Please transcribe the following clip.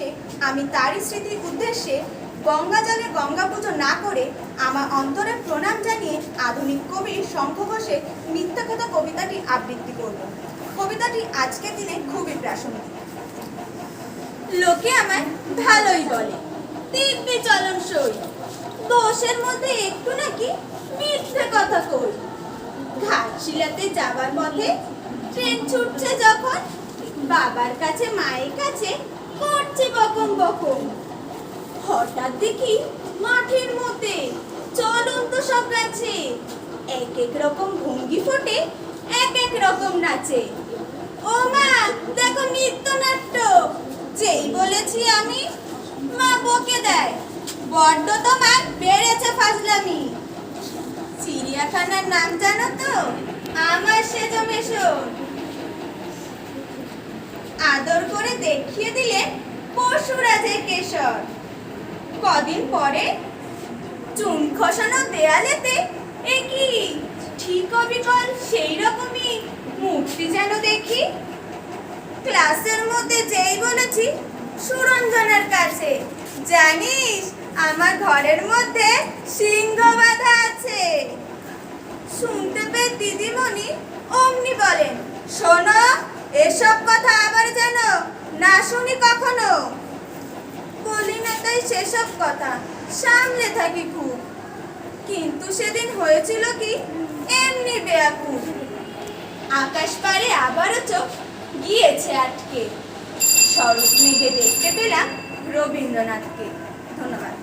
বসে আমি তারই স্মৃতির উদ্দেশ্যে গঙ্গা জলে গঙ্গা পুজো না করে আমার অন্তরে প্রণাম জানিয়ে আধুনিক কবি শঙ্খ ঘোষের মিথ্যা কথা কবিতাটি আবৃত্তি করব। কবিতাটি আজকের দিনে খুবই প্রাসঙ্গিক। লোকে আমায় ভালোই বলে দিব্যি চলন সই। দোষের মধ্যে একটু নাকি মিথ্যে কথা কই। ঘাটশিলাতে যাবার পথে ট্রেন ছুটছে যখন, বাবার কাছে, মায়ের কাছে করছে বকম বকম হঠাৎ দেখি মাঠের মধ্যে চলন্ত সব গাছে এক এক রকম ভঙ্গি ফোটে, এক এক রকম নাচে। ও মা, দেখো নৃত্যনাট্য যেই বলেছি আমি, মা বকে দেয়। বড্ড তোমার বেড়েছে ফাজলামি। চিড়িয়াখানার নাম জানো তো? আমার সেজো দেখিয়ে দিলে পশুরাজের কেশর। কদিন পরে চুন খসানো দেয়ালেতে এ কি ঠিক অবিকল সেই রকমই মূর্তি যেন দেখি। ক্লাসের মধ্যে যেই বলেছি, সুরঞ্জনের কাছে। জানিস, আমার ঘরের মধ্যে সিংহ বাঁধা আছে। শুনতে পেয়ে দিদিমণি অমনি বলেন, শোনো, এসব কথা আবার যেন না শুনি কখনো? বলি না তাই সেসব কথা। সামলে থাকি খুব। কিন্তু সেদিন হয়েছিল কি? এমনি বেয়াকুব। আকাশ পারে আবারও চোখ গিয়েছে আটকে। শরৎ মেঘে দেখতে পেলাম রবীন্দ্রনাথকে। ধন্যবাদ।